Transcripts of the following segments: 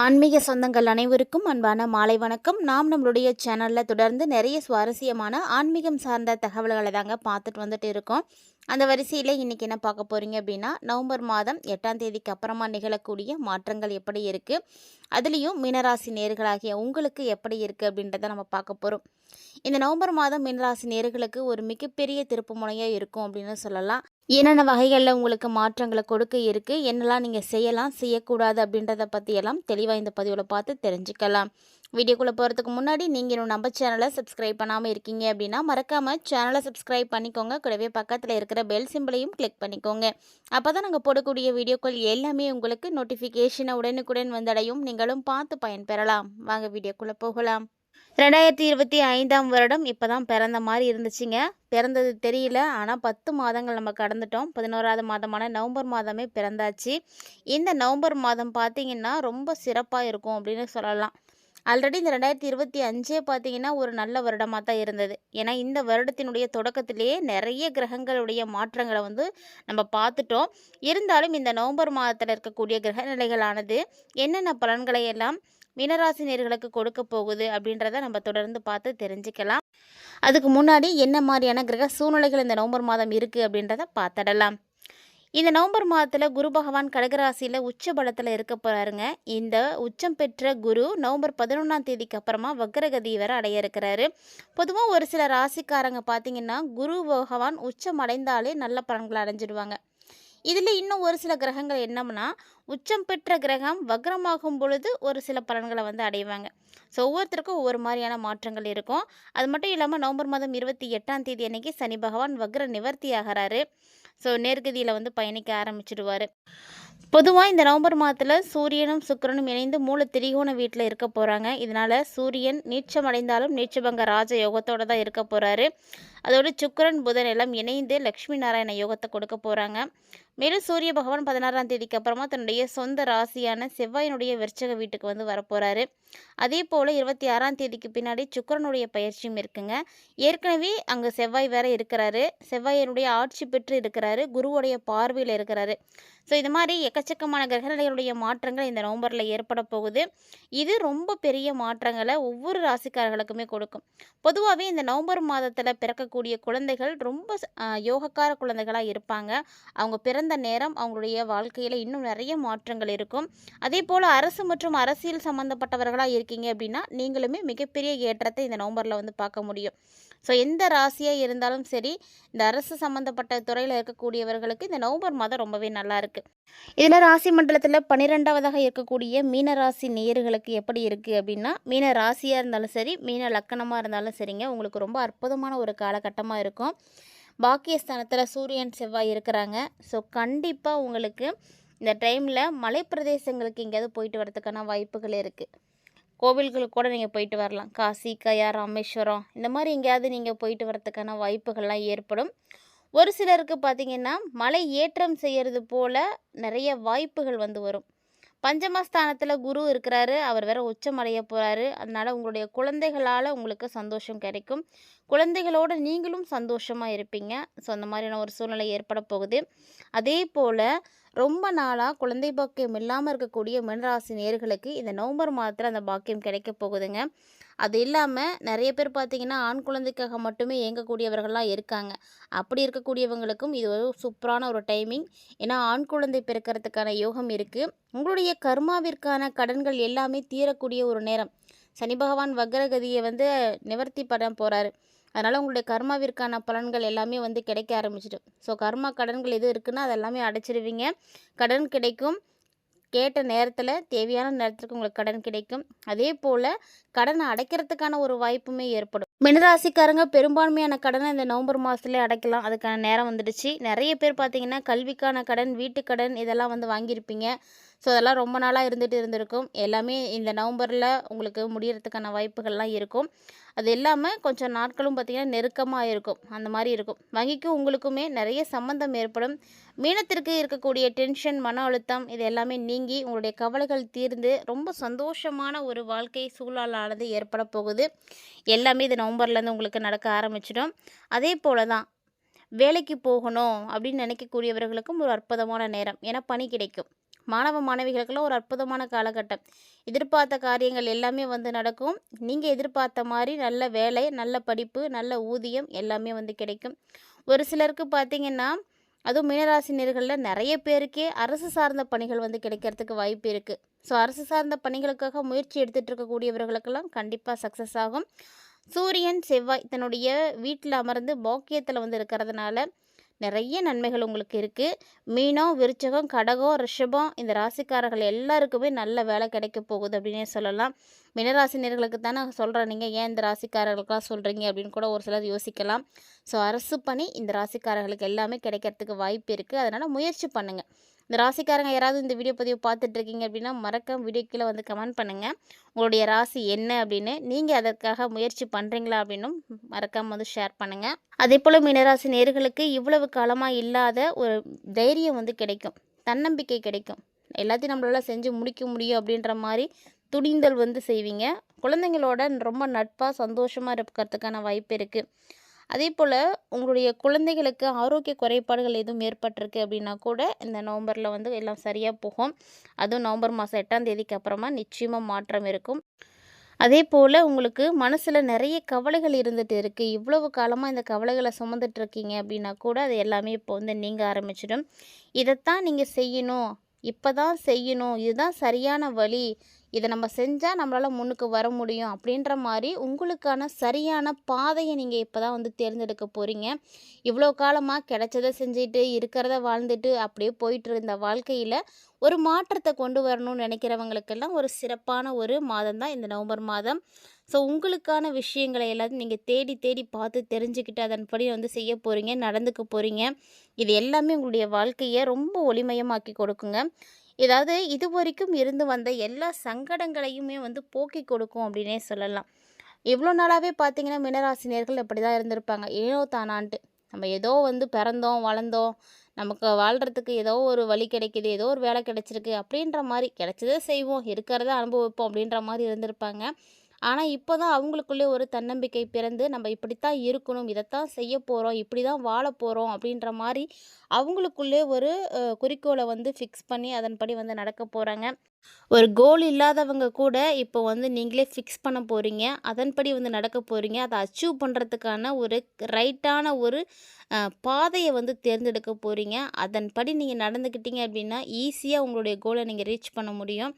ஆன்மீக சொந்தங்கள் அனைவருக்கும் அன்பான மாலை வணக்கம். நாம் நம்மளுடைய சேனலில் தொடர்ந்து நிறைய சுவாரஸ்யமான ஆன்மீகம் சார்ந்த தகவல்களை தாங்க பார்த்துட்டு வந்துட்டு இருக்கோம். அந்த வரிசையில் இன்றைக்கி என்ன பார்க்க போகிறீங்க அப்படின்னா நவம்பர் மாதம் எட்டாம் தேதிக்கு அப்புறமா நிகழக்கூடிய மாற்றங்கள் எப்படி இருக்குது அதுலேயும் மீனராசி நேர்களாகிய உங்களுக்கு எப்படி இருக்குது அப்படின்றத நம்ம பார்க்க போகிறோம் இந்த நவம்பர் மாதம் மீனராசி நேர்களுக்கு ஒரு மிகப்பெரிய திருப்பு முனையாக இருக்கும் அப்படின்னு சொல்லலாம். என்னென்ன வகைகளில் உங்களுக்கு மாற்றங்களை கொடுக்க இருக்குது என்னெல்லாம் நீங்கள் செய்யலாம்? செய்யக்கூடாது அப்படின்றத பற்றியெல்லாம் தெளிவாக இந்த பதிவில் பார்த்து தெரிஞ்சுக்கலாம். வீடியோக்குள்ளே போகிறதுக்கு முன்னாடி நீங்கள் இன்னும் நம்ம சேனலை சப்ஸ்கிரைப் பண்ணாமல் இருக்கீங்க அப்படின்னா மறக்காமல் சேனலை சப்ஸ்கிரைப் பண்ணிக்கோங்க. கூடவே பக்கத்தில் இருக்கிற பெல் சிம்பிளையும் கிளிக் பண்ணிக்கோங்க. அப்போ தான் நாங்கள் போடக்கூடிய வீடியோக்கள் எல்லாமே உங்களுக்கு நோட்டிஃபிகேஷனை உடனுக்குடன் வந்தடையும். நீங்களும் பார்த்து பயன்பெறலாம். வாங்க வீடியோக்குள்ளே போகலாம். ரெண்டாயிரத்தி இருபத்தி ஐந்தாம் வருடம் இப்போ தான் பிறந்த மாதிரி இருந்துச்சுங்க. பிறந்தது தெரியல. ஆனால் பத்து மாதங்கள் நம்ம கடந்துட்டோம். பதினோராவது மாதமான நவம்பர் மாதமே பிறந்தாச்சு. இந்த நவம்பர் மாதம் பார்த்திங்கன்னா ரொம்ப சிறப்பாக இருக்கும் அப்படின்னு சொல்லலாம். ஆல்ரெடி இந்த ரெண்டாயிரத்தி இருபத்தி அஞ்சே பார்த்தீங்கன்னா ஒரு நல்ல வருடமாக தான் இருந்தது. ஏன்னா இந்த வருடத்தினுடைய தொடக்கத்திலேயே நிறைய கிரகங்களுடைய மாற்றங்களை வந்து நம்ம பார்த்துட்டோம். இருந்தாலும் இந்த நவம்பர் மாதத்தில் இருக்கக்கூடிய கிரக நிலைகளானது என்னென்ன பலன்களை எல்லாம் மீனராசினியர்களுக்கு கொடுக்க போகுது அப்படின்றத நம்ம தொடர்ந்து பார்த்து தெரிஞ்சுக்கலாம். அதுக்கு முன்னாடி என்ன மாதிரியான கிரக சூழ்நிலைகள் இந்த நவம்பர் மாதம் இருக்குது அப்படின்றத பார்த்துடலாம். இந்த நவம்பர் மாதத்தில் குரு பகவான் கடகராசியில் உச்ச பலத்தில் இருக்க போகிறாருங்க இந்த உச்சம் பெற்ற குரு நவம்பர் பதினொன்றாம் தேதிக்கு அப்புறமா வக்ரகதி வர அடைய இருக்கிறாரு. பொதுவாக ஒரு சில ராசிக்காரங்க பார்த்தீங்கன்னா குரு பகவான் உச்சம் அடைந்தாலே நல்ல பலன்களை அடைஞ்சிடுவாங்க. இதில் இன்னும் ஒரு சில கிரகங்கள் என்னம்னா உச்சம் பெற்ற கிரகம் வக்ரமாகும் பொழுது ஒரு சில பலன்களை வந்து அடைவாங்க. ஸோ ஒவ்வொருத்தருக்கும் ஒவ்வொரு மாதிரியான மாற்றங்கள் இருக்கும். அது மட்டும் இல்லாமல் நவம்பர் மாதம் இருபத்தி எட்டாம் தேதி அன்னைக்கு சனி பகவான் வக்ர நிவர்த்தி ஆகிறாரு. ஸோ நேர்கதியில் வந்து பயணிக்க ஆரம்பிச்சிடுவார். பொதுவாக இந்த நவம்பர் மாதத்தில் சூரியனும் சுக்கரனும் இணைந்து மூல திரிகோண வீட்டில் இருக்க போகிறாங்க இதனால் சூரியன் நீச்சம் அடைந்தாலும் நீச்சபங்க ராஜ யோகத்தோடு தான் இருக்க போகிறாரு அதோடு சுக்கரன் புதன் எல்லாம் இணைந்து லக்ஷ்மி நாராயண யோகத்தை கொடுக்க போகிறாங்க மேலும் சூரிய பகவான் பதினாறாம் தேதிக்கு அப்புறமா தன்னுடைய சொந்த ராசியான செவ்வாயினுடைய விருச்சக வீட்டுக்கு வந்து வரப்போகிறாரு அதே போல் இருபத்தி ஆறாம் தேதிக்கு பின்னாடி சுக்கரனுடைய பயிற்சியும் இருக்குங்க. ஏற்கனவே அங்கே செவ்வாய் வேற இருக்கிறாரு. செவ்வாயினுடைய ஆட்சி பெற்று இருக்கிறாரு. குருவுடைய பார்வையில் இருக்கிறாரு. ஸோ இது மாதிரி எக்கச்சக்கமான கிரகநிலைகளுடைய மாற்றங்கள் இந்த நவம்பரில் ஏற்பட போகுது. இது ரொம்ப பெரிய மாற்றங்களை ஒவ்வொரு ராசிக்காரர்களுக்குமே கொடுக்கும். பொதுவாகவே இந்த நவம்பர் மாதத்தில் பிறக்கக்கூடிய குழந்தைகள் ரொம்ப யோகக்கார குழந்தைகளாக இருப்பாங்க. அவங்க பிறந்த நேரம் அவங்களுடைய வாழ்க்கையில் இன்னும் நிறைய மாற்றங்கள் இருக்கும். அதே போல் அரசு மற்றும் அரசியல் சம்மந்தப்பட்டவர்களாக இருக்கீங்க அப்படின்னா நீங்களுமே மிகப்பெரிய ஏற்றத்தை இந்த நவம்பரில் வந்து பார்க்க முடியும். ஸோ எந்த ராசியாக இருந்தாலும் சரி இந்த அரசு சம்மந்தப்பட்ட துறையில் இருக்கக்கூடியவர்களுக்கு இந்த நவம்பர் மாதம் ரொம்பவே நல்லா இருக்குது இதில் ராசி மண்டலத்தில் பன்னிரெண்டாவதாக இருக்கக்கூடிய மீன ராசி நேர்களுக்கு எப்படி இருக்குது அப்படின்னா மீன ராசியாக இருந்தாலும் சரி மீன லக்கணமாக இருந்தாலும் சரிங்க உங்களுக்கு ரொம்ப அற்புதமான ஒரு காலகட்டமாக இருக்கும். பாக்கியஸ்தானத்தில் சூரியன் செவ்வாய் இருக்கிறாங்க. ஸோ கண்டிப்பாக உங்களுக்கு இந்த டைமில் மலை பிரதேசங்களுக்கு எங்கேயாவது போயிட்டு வரதுக்கான வாய்ப்புகள் இருக்குது கோவில்களுக்கு கூட நீங்கள் போயிட்டு வரலாம். காசி கயா ராமேஸ்வரம் இந்த மாதிரி எங்கேயாவது நீங்கள் போயிட்டு வரதுக்கான வாய்ப்புகள்லாம் ஏற்படும். ஒரு சிலருக்கு பார்த்திங்கன்னா மலை ஏற்றம் செய்கிறது போல் நிறைய வாய்ப்புகள் வந்து வரும். பஞ்சமஸ்தானத்தில் குரு இருக்கிறாரு. அவர் வேற உச்சமடைய போகிறாரு அதனால் உங்களுடைய குழந்தைகளால் உங்களுக்கு சந்தோஷம் கிடைக்கும். குழந்தைகளோடு நீங்களும் சந்தோஷமாக இருப்பீங்க. ஸோ அந்த மாதிரியான ஒரு சூழ்நிலை ஏற்பட போகுது. அதே போல் ரொம்ப நாளாக குழந்தை பாக்கியம் இல்லாமல் இருக்கக்கூடிய மீனராசி நேர்களுக்கு இந்த நவம்பர் மாதத்தில் அந்த பாக்கியம் கிடைக்க போகுதுங்க. அது இல்லாமல் நிறைய பேர் பார்த்திங்கன்னா ஆண் குழந்தைக்காக மட்டுமே இயங்கக்கூடியவர்கள்லாம் இருக்காங்க. அப்படி இருக்கக்கூடியவங்களுக்கும் இது ஒரு சூப்பரான ஒரு டைமிங். ஏன்னா ஆண் குழந்தை பிறக்கிறதுக்கான யோகம் இருக்குது உங்களுடைய கர்மாவிற்கான கடன்கள் எல்லாமே தீரக்கூடிய ஒரு நேரம். சனி பகவான் வக்ரகதியை வந்து நிவர்த்தி பண்ண போகிறாரு அதனால் உங்களுடைய கர்மாவிற்கான பலன்கள் எல்லாமே வந்து கிடைக்க ஆரம்பிச்சிடும். ஸோ கர்மா கடன்கள் எது இருக்குன்னா அதெல்லாமே அடைச்சிடுவீங்க கடன் கிடைக்கும். கேட்ட நேரத்தில் தேவையான நேரத்துக்கு உங்களுக்கு கடன் கிடைக்கும். அதே போல் கடனை அடைக்கிறதுக்கான ஒரு வாய்ப்புமே ஏற்படும். மினராசிக்காரங்க பெரும்பான்மையான கடனை இந்த நவம்பர் மாதத்துலேயே அடைக்கலாம். அதுக்கான நேரம் வந்துடுச்சு. நிறைய பேர் பார்த்தீங்கன்னா கல்விக்கான கடன் வீட்டுக்கடன் இதெல்லாம் வந்து வாங்கியிருப்பீங்க. ஸோ அதெல்லாம் ரொம்ப நாளாக இருந்துகிட்டு இருந்திருக்கும். எல்லாமே இந்த நவம்பரில் உங்களுக்கு முடியறதுக்கான வாய்ப்புகள்லாம் இருக்கும். அது இல்லாமல் கொஞ்சம் நாட்களும் பார்த்திங்கன்னா நெருக்கமாக இருக்கும். அந்த மாதிரி இருக்கும். வங்கிக்கும் உங்களுக்குமே நிறைய சம்மந்தம் ஏற்படும். மீனத்திற்கு இருக்கக்கூடிய டென்ஷன் மன அழுத்தம் இது எல்லாமே நீங்கி உங்களுடைய கவலைகள் தீர்ந்து ரொம்ப சந்தோஷமான ஒரு வாழ்க்கை சூழலானது ஏற்பட போகுது. எல்லாமே இது நவம்பர்லேருந்து உங்களுக்கு நடக்க ஆரம்பிச்சிடும். அதே போல் தான் வேலைக்கு போகணும் அப்படின்னு நினைக்கக்கூடியவர்களுக்கும் ஒரு அற்புதமான நேரம். ஏன்னா பணி கிடைக்கும். மாணவ மாணவிகளுக்கெல்லாம் ஒரு அற்புதமான காலகட்டம். எதிர்பார்த்த காரியங்கள் எல்லாமே வந்து நடக்கும். நீங்கள் எதிர்பார்த்த மாதிரி நல்ல வேலை நல்ல படிப்பு நல்ல ஊதியம் எல்லாமே வந்து கிடைக்கும். ஒரு சிலருக்கு பார்த்திங்கன்னா அதுவும் மீனராசினியர்களில் நிறைய பேருக்கே அரசு சார்ந்த பணிகள் வந்து கிடைக்கிறதுக்கு வாய்ப்பு இருக்குது ஸோ அரசு சார்ந்த பணிகளுக்காக முயற்சி எடுத்துகிட்டு இருக்கக்கூடியவர்களுக்கெல்லாம் கண்டிப்பாக சக்ஸஸ் ஆகும். சூரியன் செவ்வாய் தன்னுடைய வீட்டில் அமர்ந்து பாக்கியத்தில் வந்து இருக்கிறதுனால நிறைய நன்மைகள் உங்களுக்கு இருக்குது மீனம் விருச்சகம் கடகம் ரிஷபம் இந்த ராசிக்காரர்கள் எல்லாருக்குமே நல்ல வேலை கிடைக்க போகுது அப்படின்னே சொல்லலாம். மினராசினியர்களுக்கு தான் நான் சொல்கிறேன் நீங்கள் ஏன் இந்த ராசிக்காரர்களுக்கெல்லாம் சொல்கிறீங்க அப்படின்னு கூட ஒரு சிலர் யோசிக்கலாம். ஸோ அரசு பணி இந்த ராசிக்காரர்களுக்கு எல்லாமே கிடைக்கிறதுக்கு வாய்ப்பு இருக்குது அதனால் முயற்சி பண்ணுங்கள் இந்த ராசிக்காரங்க யாராவது இந்த வீடியோ பதிவு பார்த்துட்டு இருக்கீங்க அப்படின்னா மறக்காம வீடியோ கீழே வந்து கமெண்ட் பண்ணுங்கள் உங்களுடைய ராசி என்ன அப்படின்னு நீங்கள் அதற்காக முயற்சி பண்ணுறீங்களா அப்படின்னும் மறக்காமல் வந்து ஷேர் பண்ணுங்கள் அதே போல் மீனராசி நேர்களுக்கு இவ்வளவு காலமாக இல்லாத ஒரு தைரியம் வந்து கிடைக்கும். தன்னம்பிக்கை கிடைக்கும். எல்லாத்தையும் நம்மளால செஞ்சு முடிக்க முடியும் அப்படின்ற மாதிரி துணிந்தல் வந்து செய்வீங்க. குழந்தைங்களோட ரொம்ப நட்பாக சந்தோஷமாக இருக்கிறதுக்கான வாய்ப்பு இருக்குது அதே போல் உங்களுடைய குழந்தைகளுக்கு ஆரோக்கிய குறைபாடுகள் எதுவும் ஏற்பட்டிருக்கு அப்படின்னா கூட இந்த நவம்பரில் வந்து எல்லாம் சரியாக போகும். அதுவும் நவம்பர் மாதம் எட்டாம் தேதிக்கு அப்புறமா நிச்சயமாக மாற்றம் இருக்கும். அதே போல் உங்களுக்கு மனசில் நிறைய கவலைகள் இருந்துகிட்டு இருக்குது இவ்வளவு காலமாக இந்த கவலைகளை சுமந்துட்டு இருக்கீங்க அப்படின்னா கூட அது எல்லாமே இப்போ வந்து நீங்கள் ஆரம்பிச்சிடும். இதைத்தான் நீங்கள் செய்யணும். இப்போ தான் செய்யணும். இதுதான் சரியான வழி. இதை நம்ம செஞ்சால் நம்மளால் முன்னுக்கு வர முடியும் அப்படின்ற மாதிரி உங்களுக்கான சரியான பாதையை நீங்கள் இப்போ தான் வந்து தேர்ந்தெடுக்க போகிறீங்க இவ்வளோ காலமாக கிடைச்சதை செஞ்சுட்டு இருக்கிறத வாழ்ந்துட்டு அப்படியே போயிட்டு இருந்த வாழ்க்கையில் ஒரு மாற்றத்தை கொண்டு வரணும்னு நினைக்கிறவங்களுக்கெல்லாம் ஒரு சிறப்பான ஒரு மாதம் தான் இந்த நவம்பர் மாதம். ஸோ உங்களுக்கான விஷயங்களை எல்லாத்தையும் நீங்கள் தேடி தேடி பார்த்து தெரிஞ்சுக்கிட்டு அதன்படி வந்து செய்ய போகிறீங்க நடந்துக்க போகிறீங்க இது எல்லாமே உங்களுடைய வாழ்க்கையை ரொம்ப ஒளிமயமாக்கி கொடுக்குங்க. ஏதாவது இது வரைக்கும் இருந்து வந்த எல்லா சங்கடங்களையுமே வந்து போக்கி கொடுக்கும் அப்படின்னே சொல்லலாம். இவ்வளோ நாளாகவே பார்த்தீங்கன்னா மினராசினியர்கள் இப்படி தான் இருந்திருப்பாங்க. ஏனோ தானான்ட்டு. நம்ம ஏதோ வந்து பிறந்தோம் வளர்ந்தோம். நமக்கு வாழ்கிறதுக்கு ஏதோ ஒரு வழி கிடைக்கிது ஏதோ ஒரு வேலை கிடைச்சிருக்கு அப்படின்ற மாதிரி கிடைச்சதே செய்வோம் இருக்கிறத அனுபவிப்போம் அப்படின்ற மாதிரி இருந்திருப்பாங்க. ஆனால் இப்போ தான் அவங்களுக்குள்ளே ஒரு தன்னம்பிக்கை பிறந்து நம்ம இப்படித்தான் இருக்கணும் இதைத்தான் செய்ய போகிறோம் இப்படி தான் வாழ போகிறோம் அப்படின்ற மாதிரி அவங்களுக்குள்ளே ஒரு குறிக்கோளை வந்து ஃபிக்ஸ் பண்ணி அதன்படி வந்து நடக்க போகிறாங்க ஒரு கோல் இல்லாதவங்க கூட இப்போ வந்து நீங்களே ஃபிக்ஸ் பண்ண போகிறீங்க அதன்படி வந்து நடக்க போகிறீங்க அதை அச்சீவ் பண்ணுறதுக்கான ஒரு ரைட்டான ஒரு பாதையை வந்து தேர்ந்தெடுக்க போகிறீங்க அதன்படி நீங்கள் நடந்துக்கிட்டீங்க அப்படின்னா ஈஸியாக உங்களுடைய கோலை நீங்கள் ரீச் பண்ண முடியும்.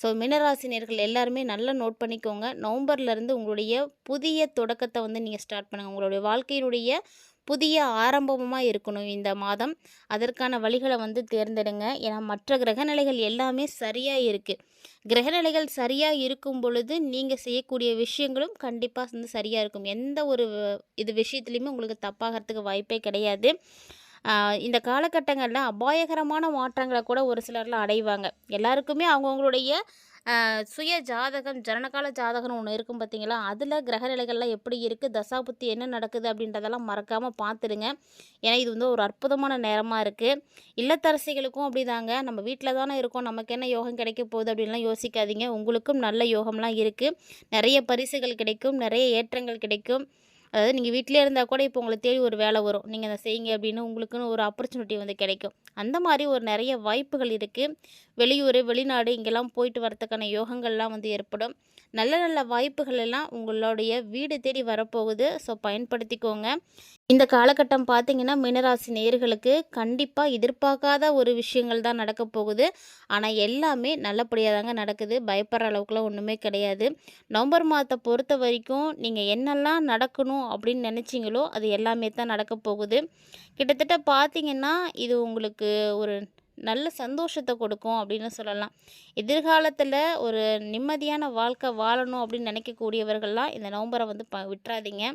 ஸோ மினராசினியர்கள் எல்லாருமே நல்லா நோட் பண்ணிக்கோங்க. நவம்பர்லேருந்து உங்களுடைய புதிய தொடக்கத்தை வந்து நீங்கள் ஸ்டார்ட் பண்ணுங்கள் உங்களுடைய வாழ்க்கையினுடைய புதிய ஆரம்பமாக இருக்கணும் இந்த மாதம். அதற்கான வழிகளை வந்து தேர்ந்தெடுங்க. ஏன்னா மற்ற கிரகநிலைகள் எல்லாமே சரியாக இருக்குது கிரகநிலைகள் சரியாக இருக்கும் பொழுது நீங்கள் செய்யக்கூடிய விஷயங்களும் கண்டிப்பாக வந்து சரியாக இருக்கும். எந்த ஒரு இது விஷயத்துலையுமே உங்களுக்கு தப்பாகிறதுக்கு வாய்ப்பே கிடையாது. இந்த காலகட்டங்களில் அபாயகரமான மாற்றங்களை கூட ஒரு சிலரில் அடைவாங்க. எல்லாருக்குமே அவங்கவுங்களுடைய சுய ஜாதகம் ஜனனகால ஜாதகம்னு ஒன்று இருக்கும் பார்த்தீங்களா அதில் கிரகநிலைகள்லாம் எப்படி இருக்குது தசாபுத்தி என்ன நடக்குது அப்படின்றதெல்லாம் மறக்காமல் பார்த்துடுங்க ஏன்னா இது வந்து ஒரு அற்புதமான நேரமாக இருக்குது இல்லத்தரசிகளுக்கும் அப்படி தாங்க நம்ம வீட்டில் தானே இருக்கோம். நமக்கு என்ன யோகம் கிடைக்க போகுது அப்படின்லாம் யோசிக்காதீங்க. உங்களுக்கும் நல்ல யோகம்லாம் இருக்குது நிறைய பரிசுகள் கிடைக்கும். நிறைய ஏற்றங்கள் கிடைக்கும். அதாவது நீங்கள் வீட்டிலே இருந்தால் கூட இப்போ உங்களை தேடி ஒரு வேலை வரும். நீங்கள் அதை செய்யுங்க அப்படின்னு உங்களுக்குன்னு ஒரு ஆப்பர்ச்சுனிட்டி வந்து கிடைக்கும். அந்த மாதிரி ஒரு நிறைய வாய்ப்புகள் இருக்குது வெளியூர் வெளிநாடு இங்கெல்லாம் போயிட்டு வரத்துக்கான யோகங்கள்லாம் வந்து ஏற்படும். நல்ல நல்ல வாய்ப்புகள் எல்லாம் உங்களுடைய வீடு தேடி வரப்போகுது. ஸோ பயன்படுத்திக்கோங்க. இந்த காலகட்டம் பார்த்தீங்கன்னா மீனராசி நேர்களுக்கு கண்டிப்பாக எதிர்பார்க்காத ஒரு விஷயங்கள் தான் நடக்க போகுது. ஆனால் எல்லாமே நல்லபடியாக தாங்க நடக்குது. பயப்படுற அளவுக்குலாம் ஒன்றுமே கிடையாது. நவம்பர் மாதத்தை பொறுத்த வரைக்கும் நீங்கள் என்னெல்லாம் நடக்கணும் அப்படின்னு நினச்சிங்களோ அது எல்லாமே தான் நடக்க போகுது. கிட்டத்தட்ட பார்த்தீங்கன்னா இது உங்களுக்கு ஒரு நல்ல சந்தோஷத்தை கொடுக்கும் அப்படின்னு சொல்லலாம். எதிர்காலத்தில் ஒரு நிம்மதியான வாழ்க்கை வாழணும் அப்படின்னு நினைக்கக்கூடியவர்கள்லாம் இந்த நவம்பரை வந்து ப விட்டுறாதீங்க.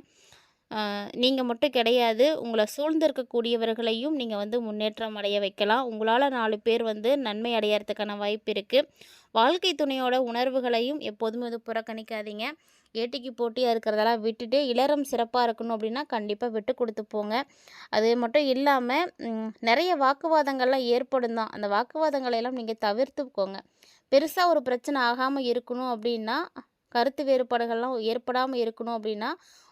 நீங்கள் மட்டும் கிடையாது. உங்களை சூழ்ந்திருக்கக்கூடியவர்களையும் நீங்கள் வந்து முன்னேற்றம் அடைய வைக்கலாம். உங்களால் நாலு பேர் வந்து நன்மை அடையறதுக்கான வாய்ப்பு இருக்குது வாழ்க்கை துணையோட உணர்வுகளையும் எப்போதுமே வந்து புறக்கணிக்காதீங்க. ஏட்டிக்கு போட்டியாக இருக்கிறதெல்லாம் விட்டுட்டு இளரம் சிறப்பாக இருக்கணும் அப்படின்னா கண்டிப்பாக விட்டு கொடுத்து போங்க. அது மட்டும் இல்லாமல் நிறைய வாக்குவாதங்கள்லாம் ஏற்படும் தான். அந்த வாக்குவாதங்களை எல்லாம் நீங்கள் தவிர்த்துக்கோங்க. பெருசாக ஒரு பிரச்சனை ஆகாமல் இருக்கணும் அப்படின்னா கருத்து வேறுபாடுகள்லாம் ஏற்படாமல் இருக்கணும் அப்படின்னா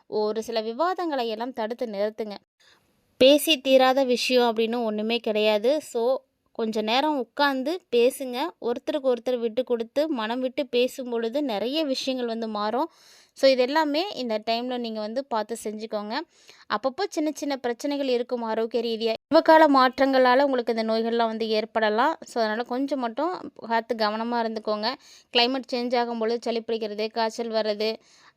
ஒரு சில விவாதங்களை எல்லாம் தடுத்து நிறுத்துங்க. பேசி தீராத விஷயம் அப்படின்னு ஒன்றுமே கிடையாது. ஸோ கொஞ்ச நேரம் உட்காந்து பேசுங்க. ஒருத்தருக்கு ஒருத்தர் விட்டு கொடுத்து மனம் விட்டு பேசும் பொழுது நிறைய விஷயங்கள் வந்து மாறும். ஸோ இது எல்லாமே இந்த டைமில் நீங்கள் வந்து பார்த்து செஞ்சுக்கோங்க. அப்பப்போ சின்ன சின்ன பிரச்சனைகள் இருக்கும் ஆரோக்கிய ரீதியாக இவக்கால மாற்றங்களால் உங்களுக்கு இந்த நோய்கள்லாம் வந்து ஏற்படலாம். ஸோ அதனால் கொஞ்சம் மட்டும் பார்த்து கவனமாக இருந்துக்கோங்க. கிளைமேட் சேஞ்ச் ஆகும்பொழுது சளி பிடிக்கிறது காய்ச்சல் வர்றது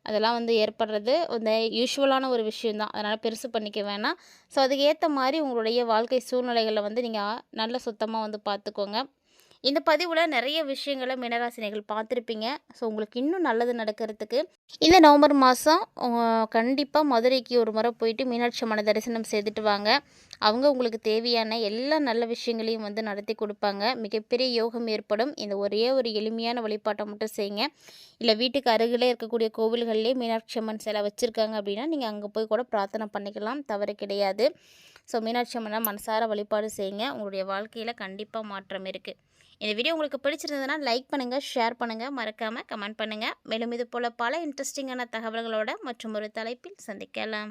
அதெல்லாம் வந்து ஏற்படுறது இந்த யூஷுவலான ஒரு விஷயந்தான் அதனால் பெருசு பண்ணிக்க வேணாம். ஸோ அதுக்கு ஏற்ற மாதிரி உங்களுடைய வாழ்க்கை சூழ்நிலைகளை வந்து நீங்கள் நல்ல சுத்தமாக வந்து பார்த்துக்கோங்க இந்த பதிவில் நிறைய விஷயங்களை மீனராசினிகள் பார்த்துருப்பீங்க. ஸோ உங்களுக்கு இன்னும் நல்லது நடக்கிறதுக்கு இந்த நவம்பர் மாதம் கண்டிப்பாக மதுரைக்கு ஒரு முறை போயிட்டு மீனாட்சி அம்மனை தரிசனம் செய்துட்டு வாங்க. அவங்க உங்களுக்கு தேவையான எல்லா நல்ல விஷயங்களையும் வந்து நடத்தி கொடுப்பாங்க. மிகப்பெரிய யோகம் ஏற்படும். இந்த ஒரே ஒரு எளிமையான வழிபாட்டை மட்டும் செய்யுங்க. இல்லை வீட்டுக்கு அருகிலே இருக்கக்கூடிய கோவில்கள்லேயே மீனாட்சி அம்மன் சிலை வச்சுருக்காங்க அப்படின்னா நீங்கள் அங்கே போய் கூட பிரார்த்தனை பண்ணிக்கலாம். தவறு கிடையாது. ஸோ மீனாட்சி அம்மனை மனசார வழிபாடு செய்யுங்க. உங்களுடைய வாழ்க்கையில் கண்டிப்பாக மாற்றம் இருக்குது இந்த வீடியோ உங்களுக்கு பிடிச்சிருந்ததுன்னா லைக் பண்ணுங்கள் ஷேர் பண்ணுங்கள் மறக்காமல் கமெண்ட் பண்ணுங்கள் மேலும் இது போல் பல இன்ட்ரெஸ்டிங்கான தகவல்களோட மற்றும் ஒரு தலைப்பில் சந்திக்கலாம்.